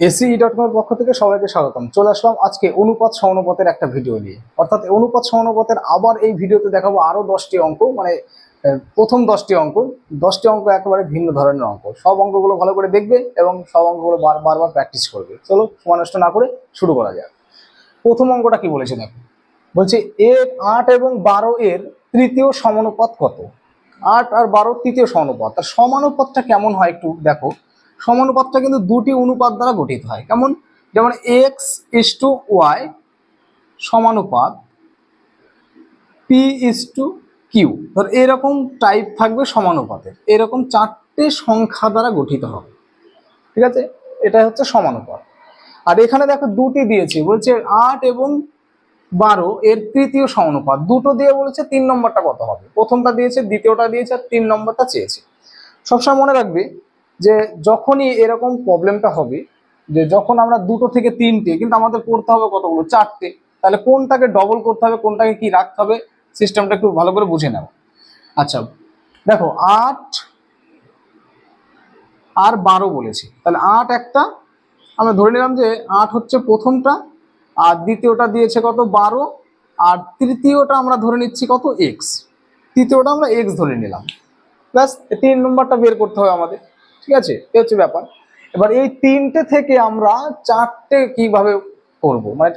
AC dot কমের পক্ষ থেকে সবাইকে স্বাগতম। চলে আসলাম আজকে অনুপাত সমানুপাতের একটা ভিডিও নিয়ে। অর্থাৎ অনুপাত সমানুপাতের আবার এই ভিডিওতে দেখাবো আরও দশটি অঙ্ক মানে প্রথম দশটি অঙ্ক। দশটি অঙ্ক একেবারে ভিন্ন ধরনের অঙ্ক। সব অঙ্কগুলো ভালো করে দেখবে এবং সব অঙ্কগুলো বার, বারবার প্র্যাকটিস করবে। চলো, সময় নষ্ট না করে শুরু করা যাক। প্রথম অঙ্কটা কি বলেছে দেখো? বলছে, এর আট এবং বারো এর তৃতীয় সমানুপাত কত? আট আর বারো তৃতীয় সমানুপাত। আর সমানুপাতটা কেমন হয় একটু দেখো। সমানুপাতটা কিন্তু দুটি অনুপাত দ্বারা গঠিত হয়। কেমন? যেমন এক্স ইস টু ওয়াই সমানুপাত পি ইস টু কিউ ধর এরকম টাইপ থাকবে সমানুপাতের। এরকম চারটে সংখ্যা দ্বারা গঠিত হবে। ঠিক আছে? এটা হচ্ছে সমানুপাত। আর এখানে দেখো দুটি দিয়েছি। বলছে আট এবং বারো, এর তৃতীয় সমানুপাত। দুটো দিয়ে বলেছে তিন নম্বরটা কত হবে? প্রথমটা দিয়েছে, দ্বিতীয়টা দিয়েছে, আর তিন নম্বরটা চেয়েছে। সবসময় মনে রাখবে যে যখনই এরকম প্রবলেমটা হবে, যে যখন আমরা দুটো থেকে তিনটে, কিন্তু আমাদের করতে হবে কতগুলো? চারটে। তাহলে কোনটাকে ডবল করতে হবে, কোনটাকে কি রাখতে হবে সিস্টেমটা একটু ভালো করে বুঝে নাও আচ্ছা দেখো, আট আর বারো বলেছি। তাহলে আট একটা, আমরা ধরে নিলাম যে আট হচ্ছে প্রথমটা, আর দ্বিতীয়টা দিয়েছে কত? বারো। আর তৃতীয়টা আমরা ধরে নিচ্ছি কত? এক্স তৃতীয়টা আমরা এক্স ধরে নিলাম। প্লাস তিন নম্বরটা বের করতে হবে আমাদের। ঠিক আছে? এ হচ্ছে ব্যাপার। এবার এই তিনটে থেকে আমরা চারটে কীভাবে করব? মানে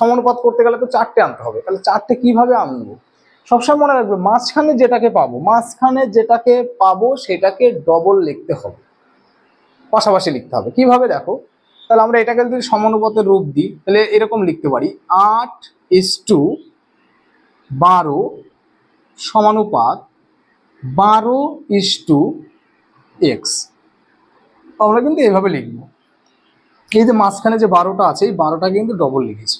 সমানুপাত করতে গেলে তো চারটে আনতে হবে। তাহলে চারটে কীভাবে আনব? সবসময় মনে রাখবে, মাঝখানে যেটাকে পাবো, মাঝখানে যেটাকে পাবো সেটাকে ডবল লিখতে হবে। পাশাপাশি লিখতে হবে। কীভাবে দেখো? তাহলে আমরা এটাকে যদি সমানুপাতের রূপ দিই, তাহলে এরকম লিখতে পারি, আট ইস টু বারো সমানুপাত, বারো ইস টু এক্স আমরা কিন্তু এভাবে লিখব। এই যে মাঝখানে যে বারোটা আছে, এই বারোটা কিন্তু ডবল লিখেছি।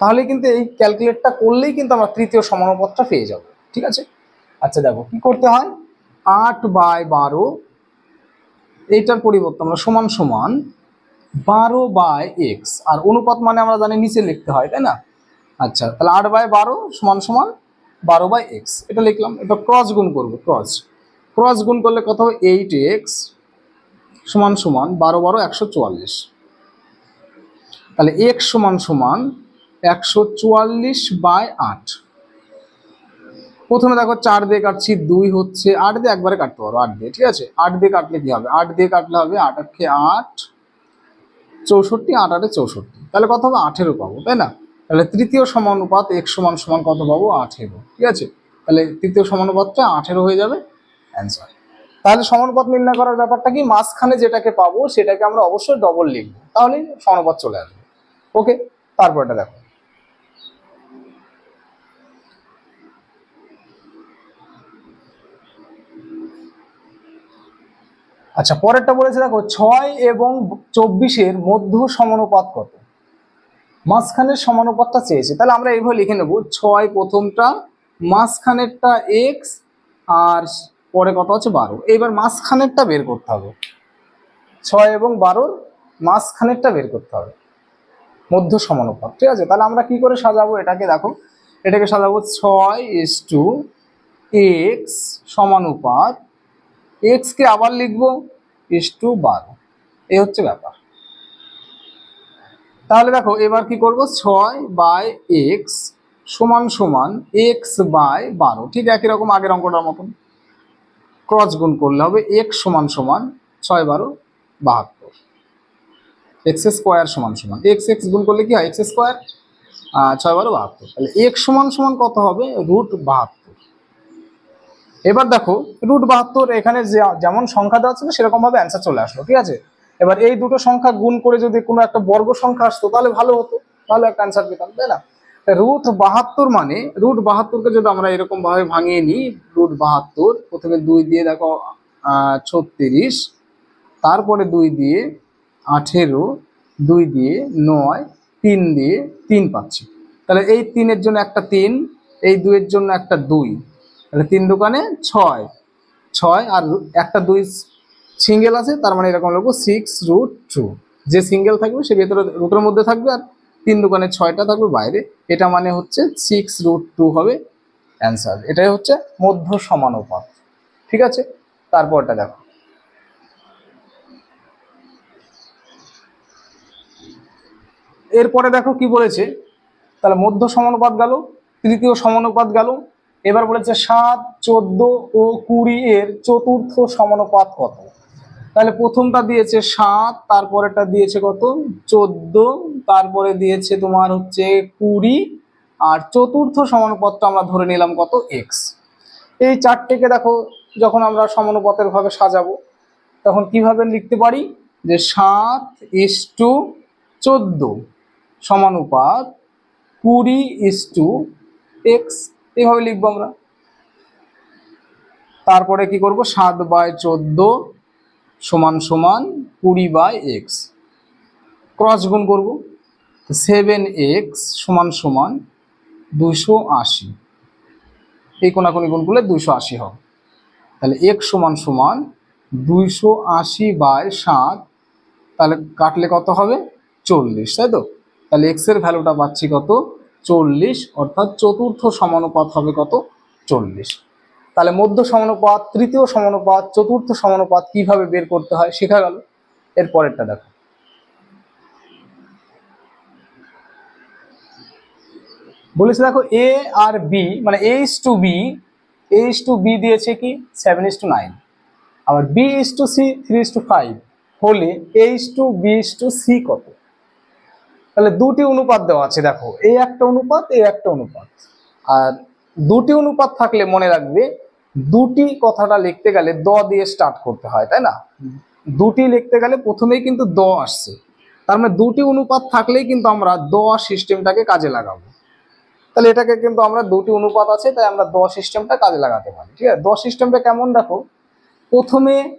তাহলে কিন্তু এই ক্যালকুলেটটা করলেই কিন্তু আমরা তৃতীয় সমানুপাতটা পেয়ে যাব, ঠিক আছে? আচ্ছা দেখো, কি করতে হয়? আট বাই বারো, এইটার পরিবর্তে আমরা সমান সমান বারো বাই এক্স আর অনুপাত মানে আমরা জানি নিচে লিখতে হয়, তাই না? আচ্ছা তাহলে আট বাই বারো সমান সমান বারো বাই এক্স এটা লিখলাম। এটা ক্রস গুণ করব ক্রস ক্রস গুণ করলে কত হবে? এইট এক্স সমান সমান বারো বারো একশো চুয়াল্লিশ। তাহলে এক্স সমান সমান একশো চুয়াল্লিশ বাই আট। প্রথমে দেখো চার দিয়ে কাটছি দুই হচ্ছে আট দিয়ে একবারে কাটতে পারো, আট দিয়ে, ঠিক আছে? আট দিয়ে কাটলে কি হবে? আট দিয়ে কাটলে হবে আট আটকে আট, চৌষট্টি, আট আটে চৌষট্টি। তাহলে কত হবে? আঠেরো পাবো, তাই না? তাহলে তৃতীয় সমানুপাত এক সমান সমান কত পাবো? আঠেরো, ঠিক আছে? তাহলে তৃতীয় সমানুপাতটা আঠেরো হয়ে যাবে অ্যান্সার তাহলে সমানুপাত নির্ণয় করার ব্যাপারটা কি? মাঝখানে যেটাকে পাবো সেটাকে আমরা অবশ্যই ডবল লিখব। তাহলে সমানুপাত চলে আসবে। ওকে তারপরটা দেখো। আচ্ছা পরেরটা বলেছে দেখো, ছয় এবং চব্বিশের মধ্য সমানুপাত কত? মাঝখানের সমানুপাতটা চেয়েছে। তাহলে আমরা এইভাবে লিখে নেব, ছয় প্রথমটা, মাঝখানেরটা এক্স আর পরে কত আছে বারো। এইবার মাঝখানেরটা বের করতে হবে। ছয় এবং বারোর মাঝখানেরটা বের করতে হবে। মধ্য সমানুপাত, ঠিক আছে? তাহলে আমরা কি করে সাজাবো? এটাকে দেখো, এটাকে সাজাবো ছয় এস টু এক্স সমানুপাত, এক্স কে আবার লিখব এস টু বারো। এই হচ্ছে ব্যাপার। তাহলে দেখো, এবার কি করব? ছয় বাই এক্স সমান সমান এক্স বাই বারো। ঠিক একই রকম আগের অঙ্কটার মতন। ক্রস গুণ করলে হবে এক্স সমান সমান ছয় বারো বাহাত্তর। এক্স স্কোয়ার সমান সমান। এক্স এক্স গুণ করলে কি হয়? এক্স স্কোয়ার ছয় বারো বাহাত্তর। তাহলে এক্স সমান সমান কত হবে? রুট বাহাত্তর। এবার দেখো রুট বাহাত্তর এখানে যেমন সংখ্যা দেওয়া ছিল, সেরকম ভাবে অ্যান্সার চলে আসলো, ঠিক আছে? এবার এই দুটো সংখ্যা গুণ করে যদি কোনো একটা বর্গ সংখ্যা আসতো, তাহলে ভালো হতো। ভালো একটা অ্যান্সার পেতাম, তাই না? রুট বাহাত্তর মানে রুট বাহাত্তরকে যদি আমরা এরকম ভাবে ভাঙিয়ে নিই রুট বাহাত্তর, প্রথমে দুই দিয়ে দেখো ছত্রিশ, তারপরে দুই দিয়ে আঠেরো, দুই দিয়ে নয়, তিন দিয়ে তিন পাচ্ছি। তাহলে এই তিনের জন্য একটা তিন, এই দুইয়ের জন্য একটা দুই। তাহলে তিন দোকানে ছয় ছয় আর একটা দুই সিঙ্গেল আছে, তার মানে এরকম লিখব সিক্স রুট টু যে সিঙ্গেল থাকবে, সে ভেতরে, রুটের মধ্যে থাকবে আর তিন দোকানে ছয়টা থাকবে বাইরে, এটা মানে হচ্ছে সিক্স রুট টু হবে অ্যান্সার এটাই হচ্ছে মধ্য সমানুপাত। ঠিক আছে? তারপরটা দেখো। এরপরে দেখো কি বলেছে? তাহলে মধ্য সমানুপাত গেল, তৃতীয় সমানুপাত গেল, এবার বলেছে সাত, চোদ্দ ও কুড়ি এর চতুর্থ সমানুপাত কত? তাহলে প্রথমটা দিয়েছে সাত তারপরেটা দিয়েছে কত? চোদ্দ, তারপরে দিয়েছে তোমার হচ্ছে কুড়ি, আর চতুর্থ সমানুপাতটা আমরা ধরে নিলাম কত? এক্স এই চারটেকে দেখো, যখন আমরা সমানুপাতের ভাবে সাজাবো, তখন কীভাবে লিখতে পারি? যে সাত ইস টু চোদ্দ সমানুপাত কুড়ি ইস টু এক্স এইভাবে লিখব আমরা। তারপরে কি করব? সাত বাই চোদ্দ সমান সমান কুড়ি বাই এক্স। ক্রস গুণ করব। সেভেন এক্স সমান সমান দুশো আশি। এই কোনাকুনি গুণ করলে দুইশো আশি হবে। তাহলে এক সমান সমান দুইশো আশি বাই সাত। তাহলে কাটলে কত হবে? চল্লিশ, তাই তো? তাহলে এক্সের ভ্যালুটা পাচ্ছি কত? চল্লিশ, অর্থাৎ চতুর্থ সমানুপাত হবে কত? চল্লিশ। তাহলে মধ্য সমানুপাত, তৃতীয় সমানুপাত, চতুর্থ সমানুপাত কীভাবে বের করতে হয় শেখা গেল। এর পরেরটা দেখো। বলেছে দেখো এ আর বি মানে H to B H to B দিয়েছে কি? সেভেন ইস টু নাইন আবার B is to C three is to five হলে H to B is to C কত? তাহলে দুটি অনুপাত দেওয়া আছে, দেখো। এই একটা অনুপাত এই একটা অনুপাত। আর দুটি অনুপাত থাকলে মনে রাখবে দুটি কথাটা লিখতে গেলে দ দিয়ে স্টার্ট করতে হয়, তাই না? দুটি লিখতে গেলে প্রথমেই কিন্তু দ আসছে। তার মানে দুটি অনুপাত থাকলেই কিন্তু আমরা দ সিস্টেমটাকে কাজে লাগাবো। তাহলে এটাকে কিন্তু আমরা দুটি অনুপাত আছে, তাই আমরা দ সিস্টেমটা কাজে লাগাতে পারি, ঠিক আছে? দ সিস্টেমটা কেমন দেখো? প্রথমে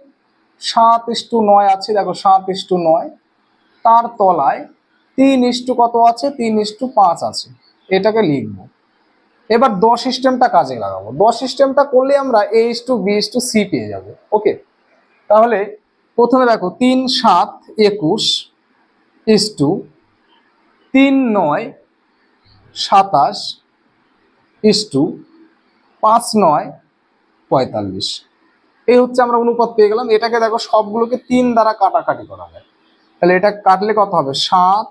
সাত ইস্টু নয় আছে, দেখো সাত ইস্টু নয়, তার তলায় তিন ইস্টু কত আছে? তিন ইস্টু পাঁচ আছে। এটাকে লিখব। এবার দ সিস্টেমটা কাজে লাগাবো। দ সিস্টেমটা করলে আমরা A is to B is to C পেয়ে যাব। ওকে তাহলে প্রথমে দেখো, তিন সাত একুশ ইস টু তিন নয় সাতাশ ইস টু পাঁচ নয় পঁয়তাল্লিশ। এই হচ্ছে আমরা অনুপাত পেয়ে গেলাম। এটাকে দেখো, সবগুলোকে তিন দ্বারা কাটাকাটি করা যায়। তাহলে এটা কাটলে কত হবে? সাত।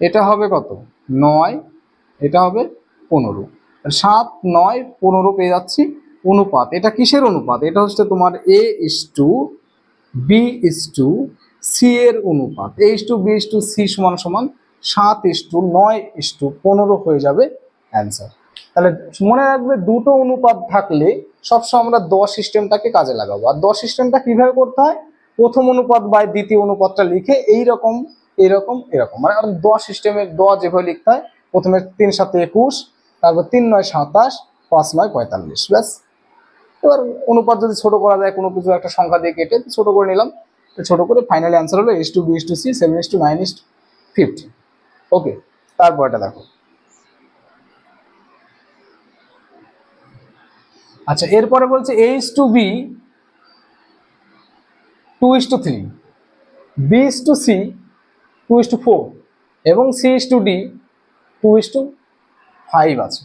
এটা হবে কত? নয়। এটা হবে পনেরো। সাত, নয়, পনেরো পেয়ে যাচ্ছি। অনুপাত, এটা কিসের অনুপাত? এটা হচ্ছে তোমার A is to B is to C এর অনুপাত। A is to B is to C সমান সমান সাত ইস টু নয় ইস টু পনেরো হয়ে যাবে অ্যান্সার তাহলে মনে রাখবে, দুটো অনুপাত থাকলে সবসময় আমরা দশ সিস্টেমটাকে কাজে লাগাবো। আর দশ সিস্টেমটা কীভাবে করতে হয়? প্রথম অনুপাত বাই দ্বিতীয় অনুপাতটা লিখে এইরকম, এরকম এরকম। মানে দশ সিস্টেমের দ যেভাবে লিখতে হয়, প্রথমে তিন সাথে একুশ তারপর তিন নয় সাতাশ, পাঁচ নয় পঁয়তাল্লিশ, ব্যাস। এবার অনুপাত যদি ছোট করা যায়, কোনো কিছু একটা সংখ্যা দিয়ে কেটে ছোট করে নিলাম, তো ছোট করে ফাইনাল অ্যান্সার হলো is to B is to C seven is to nine is fifty okay তারপরটা দেখো। আচ্ছা এরপরে বলছে H to B to is to three B is to C to is to four এবং C is to D to is to five আছে।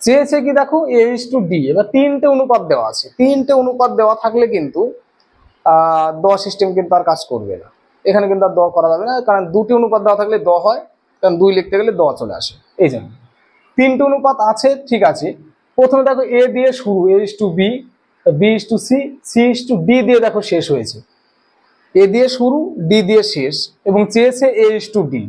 চেয়েছে কি দেখো এ ইস টু ডি এবার তিনটে অনুপাত দেওয়া আছে। তিনটে অনুপাত দেওয়া থাকলে কিন্তু দ সিস্টেম কিন্তু আর কাজ করবে না। এখানে কিন্তু আর দ করা যাবে না, কারণ দুটি অনুপাত দেওয়া থাকলে দ হয়, কারণ দুই লিখতে গেলে দ চলে আসে। এই জন্য। তিনটে অনুপাত আছে, ঠিক আছে। প্রথমে দেখো এ দিয়ে শুরু A is to B B is to C C is to D দিয়ে দেখো শেষ হয়েছে। এ দিয়ে শুরু ডি দিয়ে শেষ, এবং চেয়েছে এ ইস টু ডি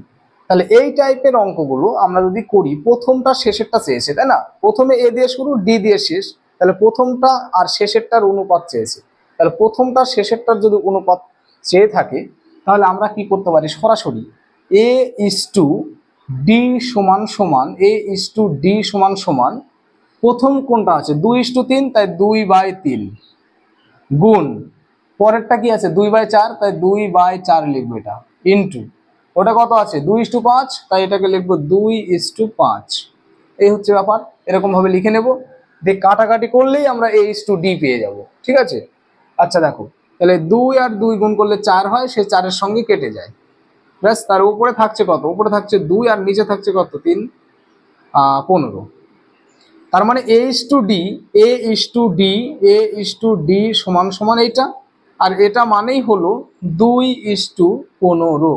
তাহলে এই টাইপের অঙ্কগুলো আমরা যদি করি, প্রথমটা শেষেরটা চেয়েছে, তাই না? প্রথমে এ দিয়ে শুরু, ডি দিয়ে শেষ। তাহলে প্রথমটা আর শেষেরটার অনুপাত চেয়েছে। তাহলে প্রথমটা শেষেরটার যদি অনুপাত চেয়ে থাকে, তাহলে আমরা কি করতে পারি? সরাসরি এ ইস টু ডি সমান সমান, এ ইস টু ডি সমান সমান, প্রথম কোনটা আছে? দুই ইস টু তিন, তাই দুই বাই তিন। গুণ, পরেরটা কি আছে? দুই বাই চার, তাই দুই বাই চার লিখবে এটা ইন্টু ওটা কত আছে? দুই ইস টু পাঁচ, তাই এটাকে লিখব দুই ইস টু পাঁচ। এই হচ্ছে ব্যাপার এরকম ভাবে লিখে নেব। দিয়ে কাটাকাটি করলেই আমরা এ ইস টু ডি পেয়ে যাব, ঠিক আছে? আচ্ছা দেখো, তাহলে দুই আর দুই গুণ করলে চার হয়, সে চারের সঙ্গে কেটে যায়। ব্যাস, তার উপরে থাকছে কত? উপরে থাকছে দুই আর নিচে থাকছে কত? তিন পনেরো। তার মানে A is to D, A is to D, A is to D সমান সমান এইটা, আর এটা মানেই হলো দুই ইস টু পনেরো।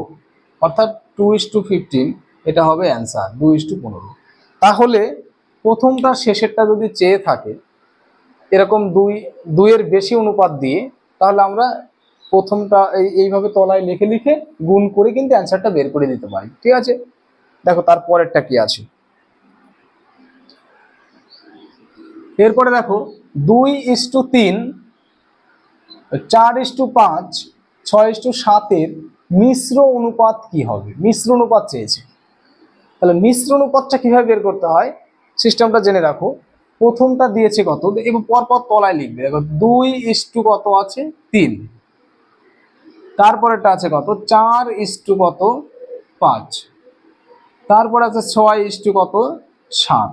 অর্থাৎ টু ইস টু ফিফটিন এটা হবে অ্যান্সার দুই ইস টু পনেরো। তাহলে প্রথমটা শেষেরটা যদি চেয়ে থাকে, এরকম দুই, দুইয়ের বেশি অনুপাত দিয়ে, তাহলে আমরা প্রথমটা এই, এইভাবে তলায় লিখে লিখে গুণ করে কিন্তু অ্যান্সারটা বের করে দিতে পারি, ঠিক আছে? দেখো তার পরেরটা কি আছে? এরপরে দেখো, দুই ইস টু তিন, চার ইস টু পাঁচ, ছয় ইস টু সাতের মিশ্র অনুপাত কি হবে? মিশ্র অনুপাত চেয়েছে। তাহলে মিশ্র অনুপাতটা কীভাবে বের করতে হয়? সিস্টেমটা জেনে রাখো। প্রথমটা দিয়েছে কত? এবং পরপর তলায় লিখবে। দেখো, দুই ইস টু কত আছে? তিন। তারপরেটা আছে কত? চার ইস টু কত? পাঁচ। তারপর আছে ছয় ইস টু কত? সাত।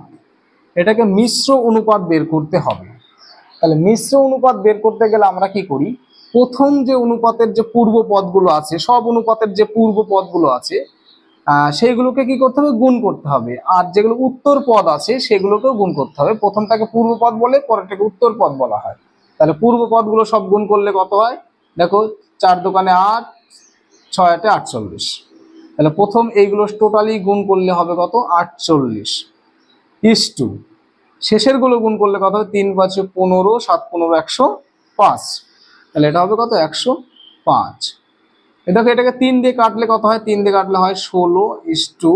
এটাকে মিশ্র অনুপাত বের করতে হবে। তাহলে মিশ্র অনুপাত বের করতে গেলে আমরা কি করি? প্রথম যে অনুপাতের যে পূর্ব পদগুলো আছে, সব অনুপাতের যে পূর্ব পদগুলো আছে সেইগুলোকে কি করতে হবে? গুণ করতে হবে। আর যেগুলো উত্তর পদ আছে, সেগুলোকেও গুণ করতে হবে। প্রথমটাকে পূর্ব পদ বলে, পরেরটাকে উত্তর পদ বলা হয়। তাহলে পূর্ব পদগুলো সব গুণ করলে কত হয়? দেখো, চার দোকানে আট, ছয় আটে আটচল্লিশ। তাহলে প্রথম এইগুলো টোটালি গুণ করলে হবে কত? আটচল্লিশ। Is to. শেষেরগুলো গুণ করলে কত হবে? তিন পাঁচে পনেরো, সাত পনেরো, একশো পাঁচ। তাহলে এটা হবে কত? একশো পাঁচ। দেখো, এটাকে তিন দিয়ে কাটলে কত হয়? তিন দিয়ে কাটলে হয় ষোলো ইস টু।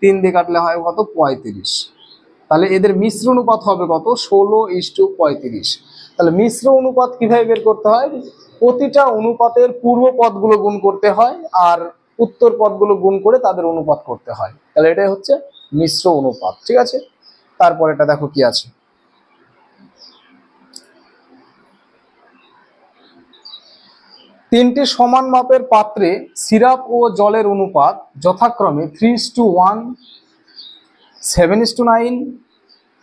তিন দিয়ে কাটলে হয় কত? পঁয়ত্রিশ। তাহলে এদের মিশ্র অনুপাত হবে কত? ষোলো ইস টু পঁয়ত্রিশ। তাহলে মিশ্র অনুপাত কীভাবে বের করতে হয়? প্রতিটা অনুপাতের পূর্ব পদগুলো গুণ করতে হয় আর উত্তর পদগুলো গুণ করে তাদের অনুপাত করতে হয়। তাহলে এটাই হচ্ছে মিশ্র অনুপাত, ঠিক আছে? তারপর এটা দেখো কি আছে? তিনটি সমান মাপের পাত্রে সিরাপ ও জলের অনুপাত যথাক্রমে three is to one seven is to nine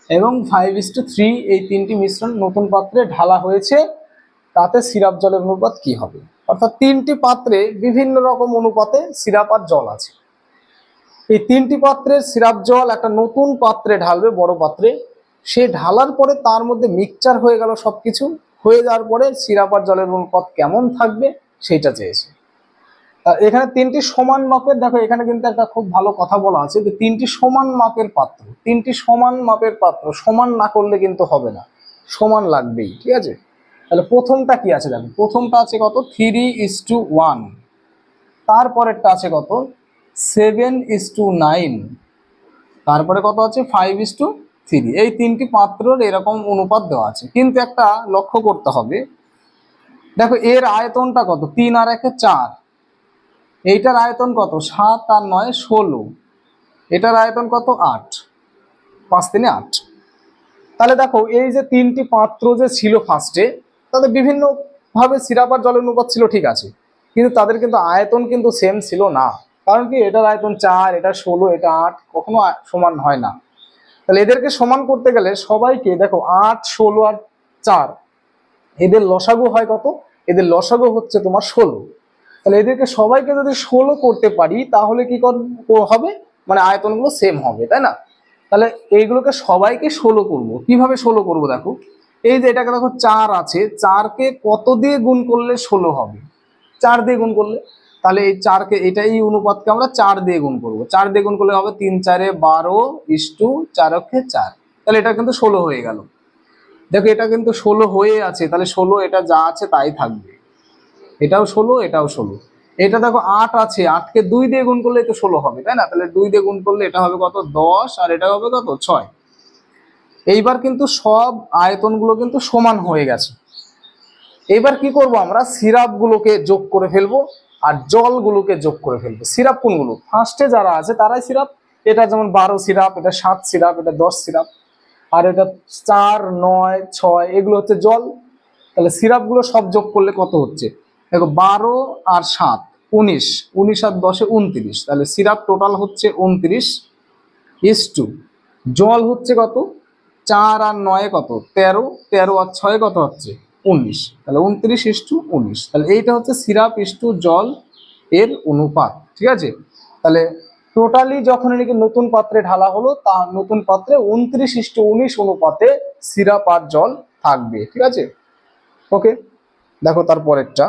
এবং ফাইভ ইস টু থ্রি এই তিনটি মিশ্রণ নতুন পাত্রে ঢালা হয়েছে। তাতে সিরাপ জলের অনুপাত কি হবে? অর্থাৎ তিনটি পাত্রে বিভিন্ন রকম অনুপাতে সিরাপ আর জল আছে। এই তিনটি পাত্রের সিরাপ, জল একটা নতুন পাত্রে ঢালবে, বড় পাত্রে। সে ঢালার পরে তার মধ্যে মিক্সচার হয়ে গেল সবকিছু। হয়ে যাওয়ার পরে সিরাপ আর জলের অনুপাত কেমন থাকবে সেটা চেয়েছে। এখানে তিনটি সমান মাপের, দেখো এখানে কিন্তু একটা খুব ভালো কথা বলা আছে যে তিনটি সমান মাপের পাত্র, তিনটি সমান মাপের পাত্র, সমান না করলে কিন্তু হবে না, সমান লাগবেই, ঠিক আছে? তাহলে প্রথমটা কি আছে দেখো, প্রথমটা আছে কত? থ্রি ইস টু ওয়ান তারপরেরটা আছে কত? সেভেন ইস টু নাইন তারপরে কত আছে? ফাইভ ইস টু থ্রি এই তিনটি পাত্রর এরকম অনুপাত দেওয়া আছে। কিন্তু একটা লক্ষ্য করতে হবে। দেখো, এর আয়তনটা কত? তিন আর একে চার। এইটার আয়তন কত? সাত আর নয়, ষোলো। এটার আয়তন কত? আট। পাঁচ তিনে আট। তাহলে দেখো, এই যে তিনটি পাত্র যে ছিল ফার্স্টে তাদের বিভিন্ন ভাবে সিরাপ আর জলের অনুপাত ছিল, ঠিক আছে। কিন্তু তাদের কিন্তু আয়তন কিন্তু সেম ছিল না। কারণ কি? এটার আয়তন চার এটা ষোলো, এটা আট, কখনো সমান হয় না। তাহলে এদেরকে সমান করতে গেলে সবাইকে, দেখো, আট, ষোলো আর চার, এদের লসাগু হয় কত? এদের লসাগু হচ্ছে তোমার ষোলো। তাহলে এদেরকে সবাইকে যদি ষোলো করতে পারি, তাহলে কি হবে? মানে আয়তনগুলো সেম হবে, তাই না? তাহলে এইগুলোকে সবাইকে ষোলো করব। কীভাবে ষোলো করব দেখো? এই যে এটাকে দেখো, চার আছে, চারকে কত দিয়ে গুণ করলে ষোলো হবে? চার দিয়ে গুণ করলে? তাহলে এই চারকে এটা এই অনুপাতকে আমরা চার দিয়ে গুণ করব। চার দিয়ে গুণ করলে হবে তিন চারে বারো ইস্টু চার অক্ষে চার। তাহলে এটা কিন্তু ষোলো হয়ে গেল। দেখো, এটা কিন্তু ষোলো হয়ে আছে, তাহলে ষোলো এটা যা আছে তাই থাকবে। এটাও ষোলো এটাও ষোলো। এটা দেখো আট আছে, আটকে দুই দিয়ে গুণ করলে তো ষোলো হবে, তাই না? তাহলে দুই দিয়ে গুণ করলে এটা হবে কত? দশ, আর এটা হবে কত? ছয়। এইবার কিন্তু সব আয়তনগুলো কিন্তু সমান হয়ে গেছে। এবার কি করব আমরা? সিরাপগুলোকে যোগ করে ফেলব। আর জলগুলোকে যোগ করে ফেলবে। সিরাপ কোনগুলো? ফার্স্টে যারা আছে, তারাই সিরাপ। এটা যেমন বারো সিরাপ, এটা সাত সিরাপ, এটা দশ সিরাপ। আর এটা চার, নয়, ছয়, এগুলো হচ্ছে জল। তাহলে সিরাপগুলো সব যোগ করলে কত হচ্ছে? দেখো, বারো আর সাত, উনিশ। উনিশ আর দশে উনত্রিশ। তাহলে সিরাপ টোটাল হচ্ছে উনত্রিশ ইস টু জল হচ্ছে কত? চার আর নয় কত? তেরো। তেরো আর ছয় কত হচ্ছে? উনিশ। তাহলে উনত্রিশ ইস টু উনিশ। তাহলে এইটা হচ্ছে সিরাপ ইস টু জল এর অনুপাত, ঠিক আছে? তাহলে টোটালি যখন এটাকে নতুন পাত্রে ঢালা হলো, তা নতুন পাত্রে উনত্রিশ ইস টু উনিশ অনুপাতে সিরাপ আর জল থাকবে, ঠিক আছে? ওকে, দেখো তার পরেরটা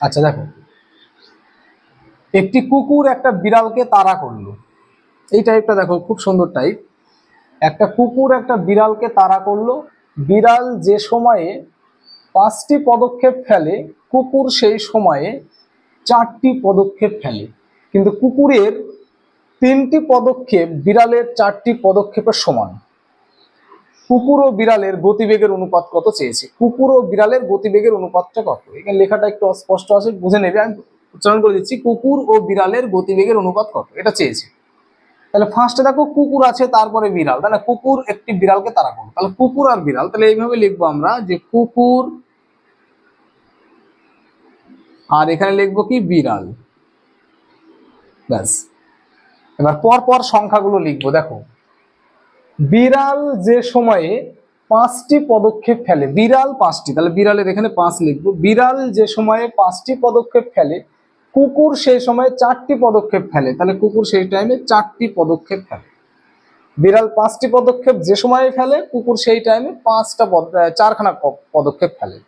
আচ্ছা দেখো। একটি কুকুর একটা বিড়ালকে তাড়া করল। এই টাইপটা দেখো, খুব সুন্দর টাইপ একটা কুকুর একটা বিড়ালকে তাড়া করল। বিড়াল যে সময়ে পাঁচটি পদক্ষেপ ফেলে, কুকুর সেই সময়ে চারটি পদক্ষেপ ফেলে। কিন্তু কুকুরের তিনটি পদক্ষেপ বিড়ালের চারটি পদক্ষেপের সমান। কুকুর ও বিড়ালের গতিবেগের অনুপাত কত চেয়েছে? কুকুর ও বিড়ালের গতিবেগের অনুপাতটা কত? এখানে লেখাটা একটু অস্পষ্ট আছে, বুঝে নেবে। আমি উচ্চারণ করে দিচ্ছি। কুকুর ও বিড়ালের গতিবেগের অনুপাত কত? এটা চেয়েছে। তাহলে ফার্স্টে দেখো, কুকুর আছে, তারপরে বিড়াল। তাহলে কুকুর একটি বিড়ালকে তারা করো তাহলে কুকুর আর বিড়াল, তাহলে এইভাবে লিখব আমরা যে কুকুর আর এখানে লিখব কি? বিড়াল। ব্যাস। এবার পর পর সংখ্যাগুলো লিখব। দেখো বিড়াল যে সময়ে পাঁচটি পদক্ষেপ ফেলে, বিড়াল পাঁচটি, তাহলে বিড়ালের এখানে পাঁচ লিখব। বিড়াল যে সময়ে পাঁচটি পদক্ষেপ ফেলে, কুকুর সেই সময়ে চারটি পদক্ষেপ ফেলে, তাহলে কুকুর সেই টাইমে চারটি পদক্ষেপ ফেলে। বিড়াল পাঁচটি পদক্ষেপ যে সময়ে ফেলে, কুকুর সেই টাইমে পাঁচটা চারখানা পদক্ষেপ ফেলে।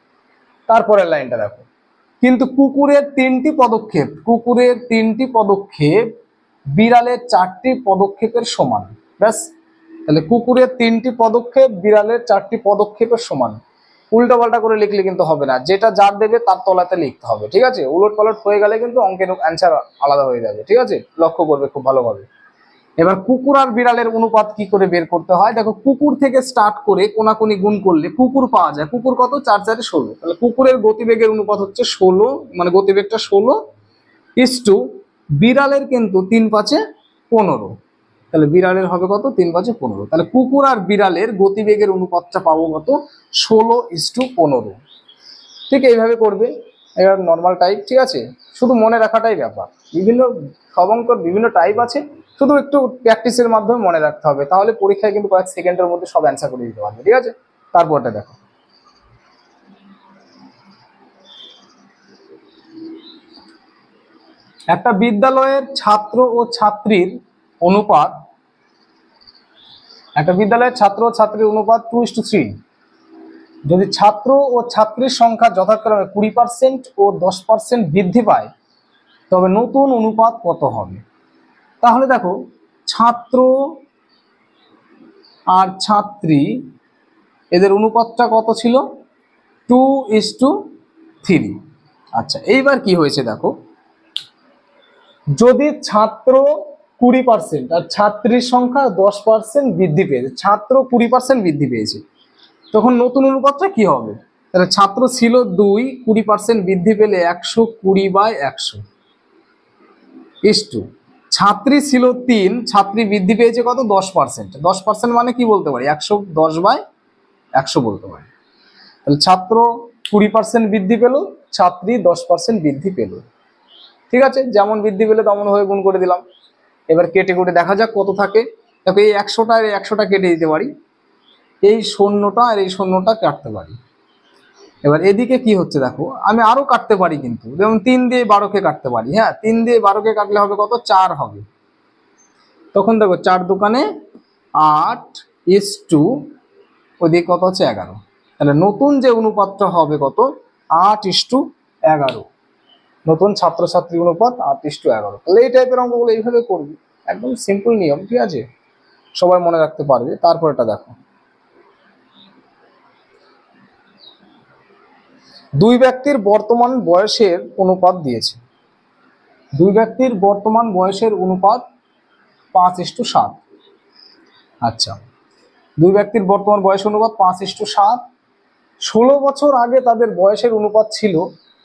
তারপরের লাইনটা দেখো। কিন্তু কুকুরের তিনটি পদক্ষেপ, কুকুরের তিনটি পদক্ষেপ বিড়ালের চারটি পদক্ষেপের সমান। ব্যাস তাহলে কুকুরের তিনটি পদক্ষেপ, বিড়ালের চারটি পদক্ষেপের সমান। উল্টা পাল্টা করে লিখলে কিন্তু হবে না। যেটা যার দেবে, তার তলাতে লিখতে হবে, ঠিক আছে? উলট পালট হয়ে গেলে কিন্তু অঙ্কের অ্যান্সার আলাদা হয়ে যাবে, ঠিক আছে? লক্ষ্য করবে খুব ভালোভাবে। এবার কুকুর আর বিড়ালের অনুপাত কি করে বের করতে হয়? দেখো, কুকুর থেকে স্টার্ট করে কোনাকুনি গুণ করলে কুকুর পাওয়া যায়। কুকুর কত? চার, চারে ষোলো। তাহলে কুকুরের গতিবেগের অনুপাত হচ্ছে ষোলো মানে গতিবেগটা ষোলো ইস টু বিড়ালের কিন্তু তিন পাঁচে পনেরো। তাহলে বিড়ালের হবে কত? তিন পাঁচে পনেরো। তাহলে কুকুর আর বিড়ালের গতিবেগের অনুপাতটা পাবো কত? ষোলো ইস টু পনেরো। ঠিক এইভাবে করবে। এবার নর্মাল টাইপ ঠিক আছে? শুধু মনে রাখাটাই ব্যাপার। বিভিন্ন সব অঙ্কর বিভিন্ন টাইপ আছে। শুধু একটু প্র্যাকটিসের মাধ্যমে মনে রাখতে হবে। তাহলে পরীক্ষায় কিন্তু কয়েক সেকেন্ডের মধ্যে সব অ্যান্সার করে দিতে পারবে, ঠিক আছে? তারপরটা দেখো। একটা বিদ্যালয়ের ছাত্র ও ছাত্রীর অনুপাত, একটা বিদ্যালয়ের ছাত্র ছাত্রীর অনুপাত টু ইস টু থ্রি যদি ছাত্র ও ছাত্রীর সংখ্যা যথাক্রমে কুড়ি পার্সেন্ট ও দশ পার্সেন্ট বৃদ্ধি পায়, তবে নতুন অনুপাত কত হবে? তাহলে দেখো, ছাত্র আর ছাত্রী, এদের অনুপাতটা কত ছিল? টু ইস টু থ্রি আচ্ছা এইবার কি হয়েছে দেখো, যদি ছাত্র কুড়ি পার্সেন্ট আর ছাত্রীর সংখ্যা দশ পার্সেন্ট বৃদ্ধি পেয়েছে। ছাত্র কুড়ি পার্সেন্ট বৃদ্ধি পেয়েছে। তখন নতুন অনুপাতটা কি হবে? তাহলে ছাত্র ছিল দুই, কুড়ি পার্সেন্ট বৃদ্ধি পেলে একশো কুড়ি বাই একশো। ইস টু ছাত্রী ছিল তিন, ছাত্রী বৃদ্ধি পেয়েছে কত? দশ পার্সেন্ট দশ পার্সেন্ট মানে কি বলতে পারি? একশো দশ বাই একশো বলতে পারি। তাহলে ছাত্র কুড়ি পার্সেন্ট বৃদ্ধি পেল, ছাত্রী দশ পার্সেন্ট বৃদ্ধি পেল। ঠিক আছে? যেমন বৃদ্ধি পেলে তেমন হয়ে গুণ করে দিলাম। এবার কেটে কুটে দেখা যাক কত থাকে। দেখো, এই একশোটা আর একশোটা কেটে দিতে পারি। এই শূন্যটা আর এই শূন্যটা কাটতে পারি। এবার এদিকে কি হচ্ছে দেখো, আমি আরও কাটতে পারি কিন্তু। যেমন তিন দিয়ে বারোকে কাটতে পারি হ্যাঁ? তিন দিয়ে বারোকে কাটলে হবে কত? চার হবে। তখন দেখো, চার দোকানে আট ইস টু, ওদিকে কত হচ্ছে? এগারো। তাহলে নতুন যে অনুপাতটা হবে কত? আট ইস টু এগারো। নতুন ছাত্রছাত্রী অনুপাত আট ইস টু এগারো। তাহলে এই টাইপের অঙ্কগুলো এইভাবে করবি। একদম সিম্পল নিয়ম, ঠিক আছে? সবাই মনে রাখতে পারবে। তারপর এটা দেখো। দুই ব্যক্তির বর্তমান বয়সের অনুপাত দিয়েছে। দুই ব্যক্তির বর্তমান বয়সের অনুপাত পাঁচ ইস্টু সাত। আচ্ছা। দুই ব্যক্তির বর্তমান বয়স অনুপাত পাঁচ ইস্টু সাত। ষোলো বছর আগে তাদের বয়সের অনুপাত ছিল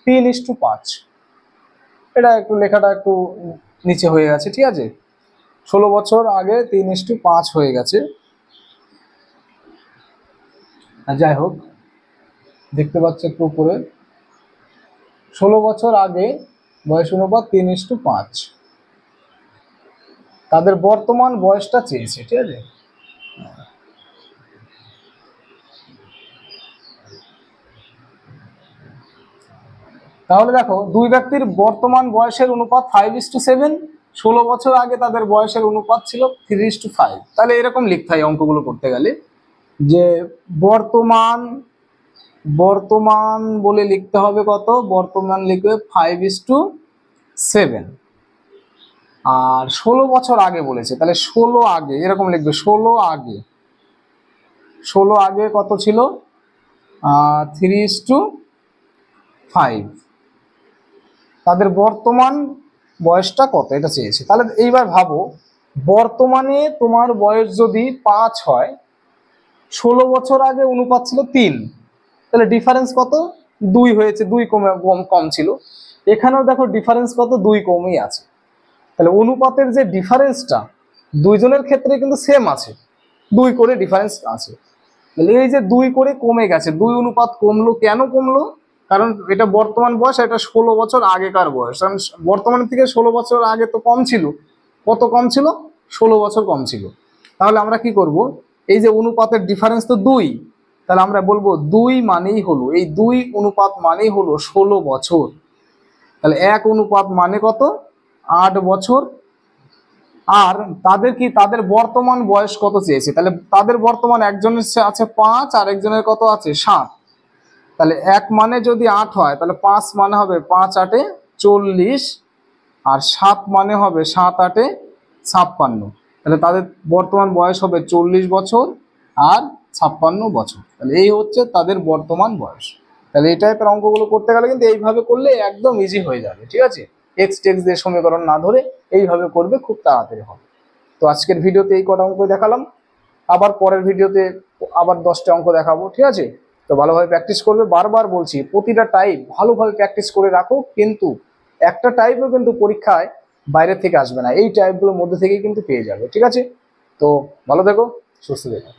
তিন ইস্টু পাঁচ। এটা একটু লেখাটা একটু নিচে হয়ে গেছে, ঠিক আছে? ষোলো বছর আগে তিন ইস্টু পাঁচ হয়ে গেছে। যাই হোক, দেখতে পাচ্ছ একটু উপরে। ষোলো বছর আগে বয়স অনুপাত তিন ইস্টু পাঁচ। তাদের বর্তমান বয়সটা চেয়েছে, ঠিক আছে? তাহলে দেখো, দুই ব্যক্তির বর্তমান বয়সের অনুপাত ফাইভ ইস টু সেভেন ষোলো বছর আগে তাদের বয়সের অনুপাত ছিল থ্রি ইস টু ফাইভ তাহলে এরকম লিখতে হয় অঙ্কগুলো করতে গেলে। যে বর্তমান বর্তমান বলে লিখতে হবে কত? বর্তমান লিখবে ফাইভ ইস টু সেভেন আর ষোলো বছর আগে বলেছে, তাহলে ষোলো আগে, এরকম লিখবে ষোলো আগে। ষোলো আগে কত ছিল? থ্রি ইস টু ফাইভ বর্তমান বয়সটা কত? এটা চেয়েছে। তাহলে এইবার ভাবো, বর্তমানে তোমার বয়স যদি পাঁচ হয়, ষোলো বছর আগে অনুপাত ছিল তিন। তাহলে ডিফারেন্স কত? দুই হয়েছে, দুই কমে কম কম ছিল। এখানেও দেখো ডিফারেন্স কত? দুই কমই আছে। তাহলে অনুপাতের যে ডিফারেন্সটা দুইজনের ক্ষেত্রে কিন্তু সেম আছে। দুই করে ডিফারেন্স আছে। তাহলে এই যে দুই করে কমে গেছে, দুই অনুপাত কমলো, কেন কমলো? কারণ এটা বর্তমান বয়স, এটা ষোলো বছর আগেকার বয়স। কারণ বর্তমানের থেকে ষোলো বছর আগে তো কম ছিল। কত কম ছিল? ষোলো বছর কম ছিল। তাহলে আমরা কি করব? এই যে অনুপাতের ডিফারেন্স তো দুই। তাহলে আমরা বলব দুই মানেই হলো, এই দুই অনুপাত মানেই হলো ষোলো বছর। তাহলে এক অনুপাত মানে কত? আট বছর। আর তাদের কি, তাদের বর্তমান বয়স কত চেয়েছে? তাহলে তাদের বর্তমান একজনের আছে পাঁচ, আর একজনের কত আছে সাত। তাহলে এক মানে যদি আট হয়, তাহলে পাঁচ মানে হবে পাঁচ আটে চল্লিশ, আর সাত মানে হবে সাত আটে ছাপ্পান্ন। তাহলে তাদের বর্তমান বয়স হবে চল্লিশ বছর আর ছাপ্পান্ন বছর। তাহলে এই হচ্ছে তাদের বর্তমান বয়স। তাহলে এই টাইপের অঙ্কগুলো করতে গেলে কিন্তু এইভাবে করলে একদম ইজি হয়ে যাবে, ঠিক আছে? এক্স টেক্স দিয়ে সমীকরণ না ধরে এইভাবে করবে খুব তাড়াতাড়ি হবে। তো আজকের ভিডিওতে এই কটা অঙ্ক দেখালাম। আবার পরের ভিডিওতে আবার দশটা অঙ্ক দেখাবো, ঠিক আছে? তো ভালোভাবে প্র্যাকটিস করবে। বারবার বলছি, প্রতিটা টাইপ ভালোভাবে প্র্যাকটিস করে রাখো, কিন্তু একটা টাইপও কিন্তু পরীক্ষায় বাইরে থেকে আসবে না। এই টাইপগুলোর মধ্যে থেকেই কিন্তু পেয়ে যাবে, ঠিক আছে? তো ভালো থেকো, সুস্থ থেকো।